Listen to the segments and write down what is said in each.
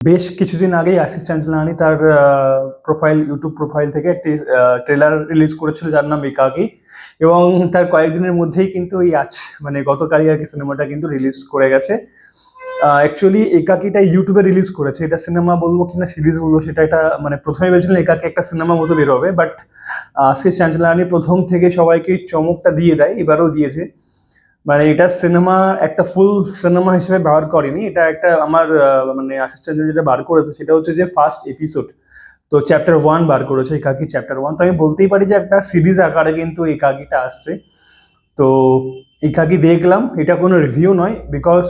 বেশ কিছুদিন আগেই আশিস চাঞ্চলানি তার প্রোফাইল ইউটিউব প্রোফাইল থেকে একটি ট্রেলার রিলিজ করেছিল যার নাম একাকি এবং তার কয়েকদিনের মধ্যেই কিন্তু এই আজ মানে গতকালই আর কি সিনেমাটা কিন্তু রিলিজ করে গেছে। অ্যাকচুয়ালি একাকিটা ইউটিউবে রিলিজ করেছে। এটা সিনেমা বলব কিনা সিরিজ বলব, সেটা একটা মানে প্রথমে ভেবেছিলেন একাকি একটা সিনেমা মতো বেরোবে বাট আশিস চাঞ্চলানি প্রথম থেকে সবাইকে চমকটা দিয়ে দেয়, এবারও দিয়েছে। মানে এটা সিনেমা একটা ফুল সিনেমা হিসেবে ব্যবহার করেনি। এটা একটা আমার মানে অ্যাসিস্ট্যান্ট যেটা বার করেছে সেটা হচ্ছে যে ফার্স্ট এপিসোড তো চ্যাপ্টার ওয়ান বার করেছে একাকি চ্যাপ্টার ওয়ান তো আমি বলতেই পারি যে একটা সিরিজ আকারে কিন্তু একাকিটা আসছে। তো একাকি দেখলাম। এটা কোনো রিভিউ নয় বিকজ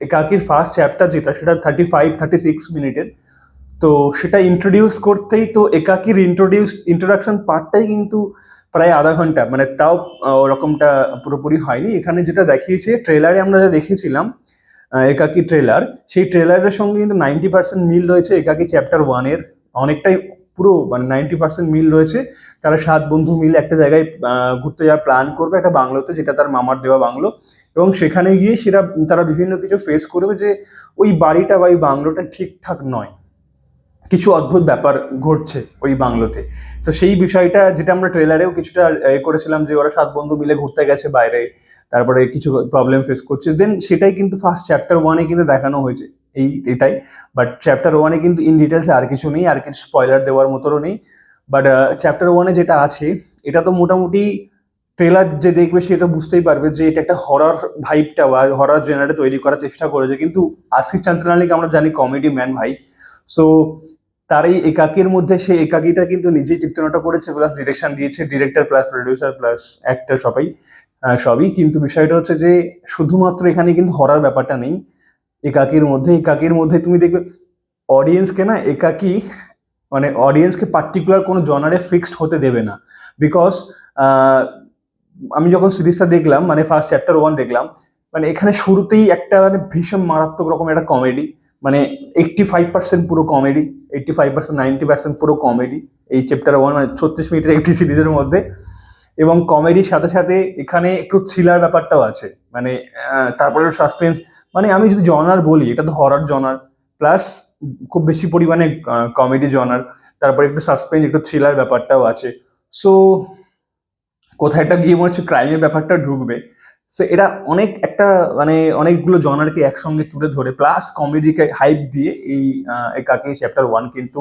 একাকির ফার্স্ট চ্যাপ্টার যেটা, সেটা থার্টি ফাইভ থার্টি সিক্স মিনিটের তো সেটা ইন্ট্রোডিউস করতেই তো একাকির ইন্ট্রোডিউস ইন্ট্রোডাকশন পার্টটাই কিন্তু প্রায় আধা ঘণ্টা মানে তাও ওরকমটা পুরোপুরি হয়নি। এখানে যেটা দেখিয়েছে, ট্রেলারে আমরা যা দেখেছিলাম একাকি ট্রেলার, সেই ট্রেলারের সঙ্গে কিন্তু নাইনটি পার্সেন্ট মিল রয়েছে একাকি চ্যাপ্টার ওয়ানের। অনেকটাই পুরো মানে নাইনটি পার্সেন্ট মিল রয়েছে। তারা সাত বন্ধু মিলে একটা জায়গায় ঘুরতে যাওয়ার প্ল্যান করবে, একটা বাংলোতে, যেটা তার মামার দেওয়া বাংলো। এবং সেখানে গিয়ে সেটা, তারা বিভিন্ন কিছু ফেস করবে যে ওই বাড়িটা বা ওই বাংলোটা ঠিকঠাক নয়। কিছু অদ্ভুত ব্যাপার ঘটছে ওই বাংলোতে। তো সেই বিষয়টা যেটা আমরা ট্রেলারেও কিছুটা এ করেছিলাম যে ওরা সাত বন্ধু মিলে ঘুরতে গেছে বাইরে, তারপরে কিছু প্রবলেম ফেস করছে। দেন সেটাই কিন্তু ফার্স্ট চ্যাপ্টার ওয়ানে কিন্তু দেখানো হয়েছে, এই এটাই। বাট চ্যাপ্টার ওয়ানে কিন্তু ইন ডিটেলসে আর কিছু নেই, আর কিছু স্পয়লার দেওয়ার মতোও নেই। বাট চ্যাপ্টার ওয়ানে যেটা আছে, এটা তো মোটামুটি ট্রেলার যে দেখবে সে তো বুঝতেই পারবে যে এটা একটা হরর ভাইবটা বা হরর জেনারে তৈরি করার চেষ্টা করেছে। কিন্তু আশিস চাঞ্চলানিকে আমরা জানি কমেডি ম্যান ভাই। সো তার এই একাকির মধ্যে সেই একাকিটা কিন্তু নিজেই চিত্রনাটা করেছে প্লাস ডিরেকশন দিয়েছে director plus producer plus actor সবাই। সবই কিন্তু বিষয়টা হচ্ছে যে, শুধুমাত্র এখানে কিন্তু হরার ব্যাপারটা নেই। একাকির মধ্যে একাকির মধ্যে তুমি দেখবে অডিয়েন্সকে না একাকি মানে অডিয়েন্সকে পার্টিকুলার কোনো জনারে ফিক্সড হতে দেবে না। বিকজ আমি যখন সিরিজটা দেখলাম মানে ফার্স্ট চ্যাপ্টার ওয়ান দেখলাম মানে এখানে শুরুতেই একটা মানে ভীষণ মারাত্মক রকম একটা কমেডি মানে এইটটি ফাইভ পার্সেন্ট পুরো comedy eighty five percent ninety percent পুরো কমেডি এই চ্যাপ্টার ওয়ান মানে ছত্রিশ মিনিটের একটি সিরিজের মধ্যে। এবং কমেডির সাথে সাথে এখানে একটু থ্রিলার ব্যাপারটাও আছে। মানে তারপরে সাসপেন্স মানে আমি যদি জনার বলি, এটা তো হরার জনার প্লাস খুব বেশি পরিমাণে কমেডি জনার তারপরে একটু সাসপেন্স একটু থ্রিলার ব্যাপারটাও আছে। সো কোথায় একটা গিয়ে মনে হচ্ছে ক্রাইমের ব্যাপারটা ঢুকবে। সো এটা অনেক একটা মানে অনেকগুলো জনারকে একসঙ্গে তুলে ধরে। প্লাস কমেডিকে হাইপ দিয়ে এই একাকে চ্যাপ্টার ওয়ান কিন্তু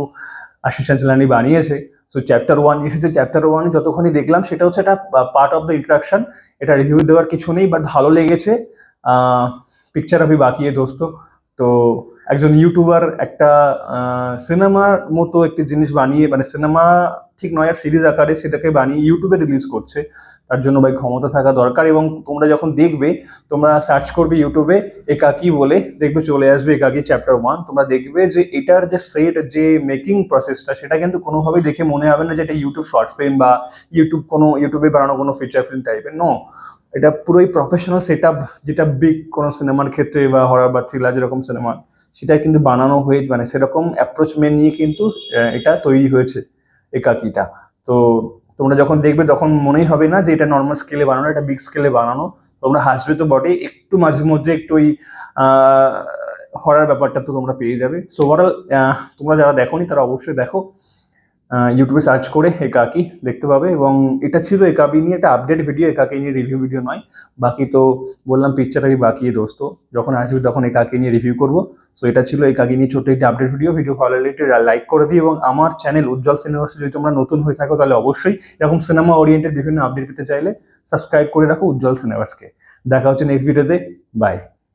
আশিস চাঞ্চলানি বানিয়েছে। সো চ্যাপ্টার ওয়ান এসেছে চ্যাপ্টার ওয়ানে যতক্ষণই দেখলাম, সেটা হচ্ছে একটা পার্ট অফ দ্য ইন্ট্রাকশন এটা রিভিউ দেওয়ার কিছু নেই বাট ভালো লেগেছে। পিকচার আমি বাকি দোস্ত। তো, একজন ইউটিউবার একটা সিনেমার মতো একটি জিনিস বানিয়ে মানে সিনেমা ঠিক নয়, আর সিরিজ আকারে সেটাকে বানিয়ে ইউটিউবে রিলিজ করছে। তার জন্য ভাই ক্ষমতা থাকা দরকার এবং তোমরা যখন দেখবে, তোমরা সার্চ করবে ইউটিউবে একাকি বলে, দেখবে চলে আসবে একাকি চ্যাপ্টার ওয়ান তোমরা দেখবে যে এটার যে সেট যে মেকিং প্রসেসটা সেটা কিন্তু কোনোভাবেই দেখে মনে হবে না যে এটা ইউটিউব শর্ট ফিল্ম বা ইউটিউব কোনো ইউটিউবে বানানো কোনো ফিচার ফিল্ম টাইপের নো এটা পুরোই প্রফেশনাল সেট যেটা বিগ কোনো সিনেমার ক্ষেত্রে বা হরার বা থ্রিলার যেরকম সিনেমা সেটা কিন্তু বানানো হয়ে মানে সেরকম অ্যাপ্রোচমেন্ট নিয়ে কিন্তু এটা তৈরি হয়েছে। একাকিটা তো তোমরা যখন দেখবে তখন মনেই হবে না যে এটা নর্মাল স্কেলে বানানো, এটা বিগ স্কেলে বানানো। তোমরা হাসবে তো বটে একটু মাঝে মধ্যে একটু ওই হরার ব্যাপারটা তো তোমরা পেয়ে যাবে। সো ওভারঅল তোমরা যারা দেখো নি তারা অবশ্যই দেখো। ইউটিউবে সার্চ করে একাকি দেখতে পাবে এবং এটা ছিল একাকি নিয়ে একটা আপডেট ভিডিও একাকি নিয়ে রিভিউ ভিডিও নয়। বাকি তো বললাম পিকচার আমি বাকি দোস্ত। যখন আসবে তখন একাকি নিয়ে রিভিউ করব। সো এটা ছিল একাকি নিয়ে ছোট্ট একটি আপডেট ভিডিও ভিডিও ভালো লাগলে একটু লাইক করে দিই এবং আমার চ্যানেল উজ্জ্বল সিনেমাসে যদি তোমরা নতুন হয়ে থাকো তাহলে অবশ্যই এরকম সিনেমা ওরিয়েন্টেড বিভিন্ন আপডেট পেতে চাইলে সাবস্ক্রাইব করে রাখো উজ্জ্বল সিনেমাসকে দেখা হচ্ছে নেক্সট ভিডিওতে বাই